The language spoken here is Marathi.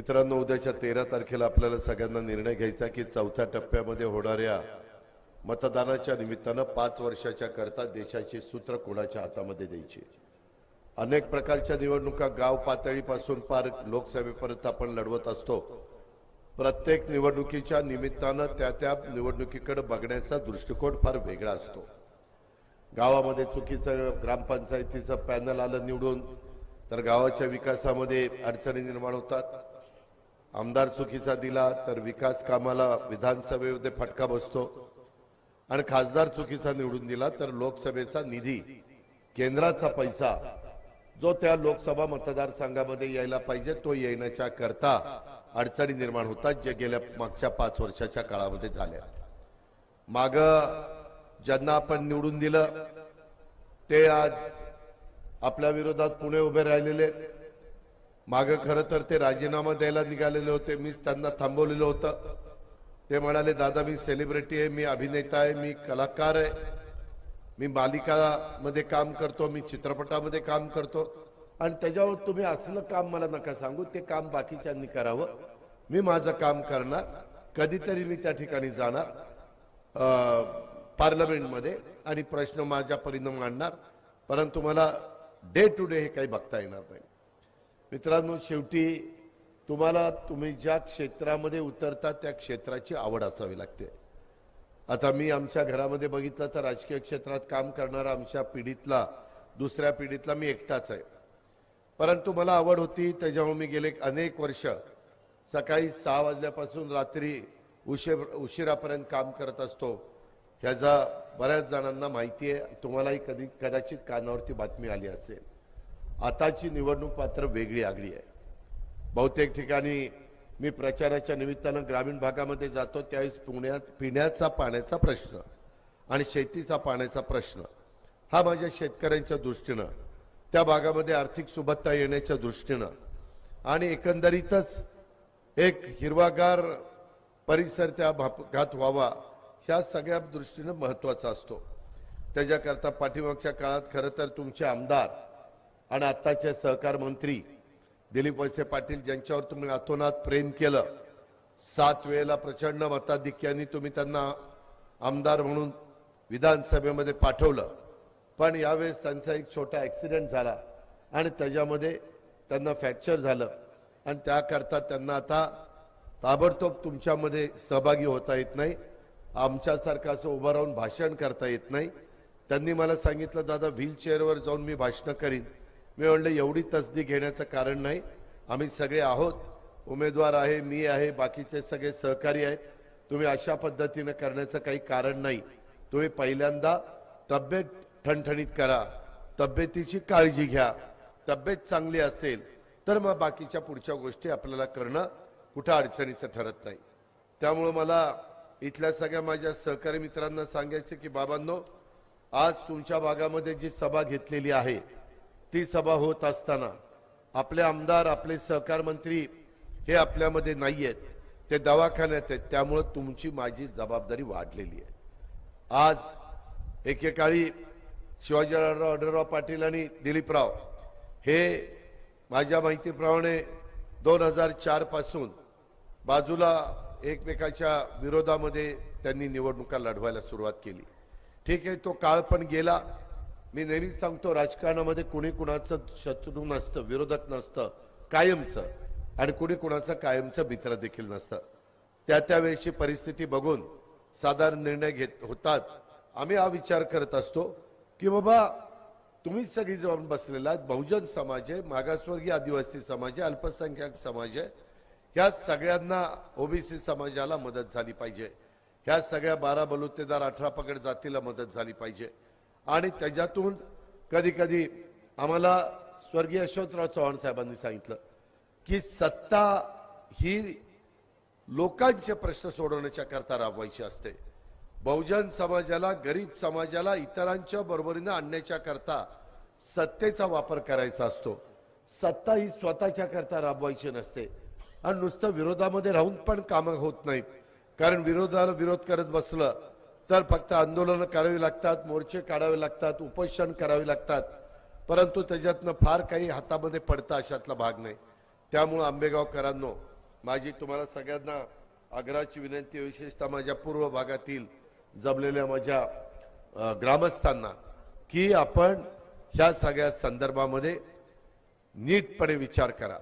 मित्रांनो उद्याच्या तेरा तारखेला आपल्याला सगळ्यांना निर्णय घ्यायचा की चौथ्या टप्प्यामध्ये होणाऱ्या मतदानाच्या निमित्तानं पाच वर्षाच्या करता देशाची सूत्र कोणाच्या हातामध्ये द्यायची? अनेक प्रकारच्या निवडणुका गाव पातळीपासून पार लोकसभेपर्यंत आपण लढवत असतो. प्रत्येक निवडणुकीच्या निमित्तानं त्या त्या निवडणुकीकडे बघण्याचा दृष्टिकोन फार वेगळा असतो. गावामध्ये चुकीचं ग्रामपंचायतीचं पॅनल आलं निवडून तर गावाच्या विकासामध्ये अडचणी निर्माण होतात. आमदार चुकीचा दिला तर विकास कामाला विधानसभेमध्ये फटका बसतो आणि खासदार चुकीचा निवडून दिला तर लोकसभेचा निधी केंद्राचा पैसा जो त्या लोकसभा मतदारसंघामध्ये यायला पाहिजे तो येण्याच्या करता अडचणी निर्माण होतात जे गेल्या मागच्या पाच वर्षाच्या काळामध्ये झाल्या माग ज्यांना आपण निवडून दिलं ते आज आपल्या विरोधात पुणे उभे राहिलेले आहेत. माग खरं तर ते राजीनामा द्यायला निघालेले होते. मीच त्यांना थांबवलेलं होतं. ते म्हणाले दादा मी सेलिब्रिटी आहे मी अभिनेता आहे मी कलाकार आहे. मी मालिकामध्ये काम करतो मी चित्रपटामध्ये काम करतो. आणि त्याच्यावर तुम्ही असलं काम मला नका सांगू ते काम बाकीच्यांनी करावं. मी माझं काम करणार. कधीतरी मी त्या ठिकाणी जाणार पार्लमेंटमध्ये आणि प्रश्न माझ्या परिणाम मांडणार. परंतु मला डे टू डे हे काही बघता येणार नाही. मित्रांनो शेवटी तुम्हाला तुम्ही ज्या क्षेत्रामध्ये उतरता त्या क्षेत्राची आवड असावी लागते. आता मी आमच्या घरामध्ये बघितलं तर राजकीय क्षेत्रात काम करणारा आमच्या पिढीतला दुसऱ्या पिढीतला मी एकटाच आहे. परंतु मला आवड होती त्याच्यामुळे मी गेले अनेक वर्ष. सकाळी सहा वाजल्यापासून रात्री उशीर उशिरापर्यंत काम करत असतो. ह्याचा बऱ्याच जणांना माहिती आहे तुम्हालाही कधी कदाचित कानावरती बातमी आली असेल. आताची निवडणूक मात्र वेगळी आगळी आहे. बहुतेक ठिकाणी मी प्रचाराच्या निमित्तानं ग्रामीण भागामध्ये जातो त्यावेळेस पुण्यात पिण्याचा पाण्याचा प्रश्न आणि शेतीचा पाण्याचा प्रश्न हा माझ्या शेतकऱ्यांच्या दृष्टीनं त्या भागामध्ये आर्थिक सुबत्ता येण्याच्या दृष्टीनं आणि एकंदरीतच एक हिरवागार परिसर त्या भागात व्हावा ह्या सगळ्या दृष्टीनं महत्त्वाचा असतो. त्याच्याकरता पाठीमागच्या काळात खरं तर तुमचे आमदार आणि आत्ताचे सहकार मंत्री दिलीप वळसे पाटील ज्यांच्यावर तुम्ही अतोनात प्रेम केलं सात वेळेला प्रचंड मताधिक्याने तुम्ही त्यांना आमदार म्हणून विधानसभेमध्ये पाठवलं. पण यावेळेस त्यांचा एक छोटा ॲक्सिडेंट झाला आणि त्याच्यामध्ये त्यांना फ्रॅक्चर झालं. आणि त्याकरता त्यांना आता ताबडतोब तुमच्यामध्ये सहभागी होता येत नाही. आमच्यासारखं असं उभं राहून भाषण करता येत नाही. त्यांनी मला सांगितलं दादा व्हीलचेअरवर जाऊन मी भाषणं करीन. मी म्हणलं एवढी तसदी घेण्याचं कारण नाही. आम्ही सगळे आहोत. उमेदवार आहे मी आहे बाकीचे सगळे सहकारी आहेत. तुम्ही अशा पद्धतीनं करण्याचं काही कारण नाही. तुम्ही पहिल्यांदा तब्येत ठणठणीत करा. तब्येतीची काळजी घ्या. तब्येत चांगली असेल तर मग बाकीच्या पुढच्या गोष्टी आपल्याला करणं कुठं अडचणीचं ठरत नाही. त्यामुळं मला इथल्या सगळ्या माझ्या सहकारी मित्रांना सांगायचं की बाबांनो आज तुमच्या भागामध्ये जी सभा घेतलेली आहे ती सभा होत असताना आपले आमदार आपले सहकार मंत्री हे आपल्यामध्ये नाही आहेत ते दवाखान्यात आहेत. त्यामुळं तुमची माझी जबाबदारी वाढलेली आहे. आज एकेकाळी शिवाजीराव अडरराव पाटील आणि दिलीपराव हे माझ्या माहितीप्रमाणे दोन हजार चारपासून बाजूला एकमेकाच्या विरोधामध्ये त्यांनी निवडणुका लढवायला सुरुवात केली. ठीक आहे तो काळ पण गेला. मी नेहमीच सांगतो राजकारणामध्ये कुणी कुणाचं शत्रू नसतं विरोधक नसतं कायमचं. आणि कुणी कुणाचं कायमचं मित्र देखील नसतं. त्या त्यावेळेची परिस्थिती बघून साधारण निर्णय घेत होतात. आम्ही हा विचार करत असतो की बाबा तुम्ही सगळी जाऊन बसलेला बहुजन समाज आहे मागासवर्गीय आदिवासी समाज आहे अल्पसंख्याक समाज आहे. ह्या सगळ्यांना ओबीसी समाजाला मदत झाली पाहिजे. ह्या सगळ्या बारा बलुतेदार अठरा पकड जातीला मदत झाली पाहिजे. आणि त्याच्यातून कधी कधी आम्हाला स्वर्गीय यशवंतराव चव्हाण साहेबांनी सांगितलं की सत्ता ही लोकांचे प्रश्न सोडवण्याच्या करता राबवायची असते. बहुजन समाजाला गरीब समाजाला इतरांच्या बरोबरीनं आणण्याच्या करता सत्तेचा वापर करायचा असतो. सत्ता ही स्वतःच्या करता राबवायची नसते. आणि नुसतं विरोधामध्ये राहून पण कामं होत नाहीत. कारण विरोधाला विरोध करत बसलं तर फक्त आंदोलनं करावी लागतात मोर्चे काढावे लागतात उपोषण करावे लागतात. परंतु त्याच्यातनं फार काही हातामध्ये पडतं अशातला भाग नाही. त्यामुळं आंबेगावकरांनो माझी तुम्हाला सगळ्यांना आग्रहाची विनंती विशेषतः माझ्या पूर्व भागातील जमलेल्या माझ्या ग्रामस्थांना की आपण ह्या सगळ्या संदर्भामध्ये नीटपणे विचार करा.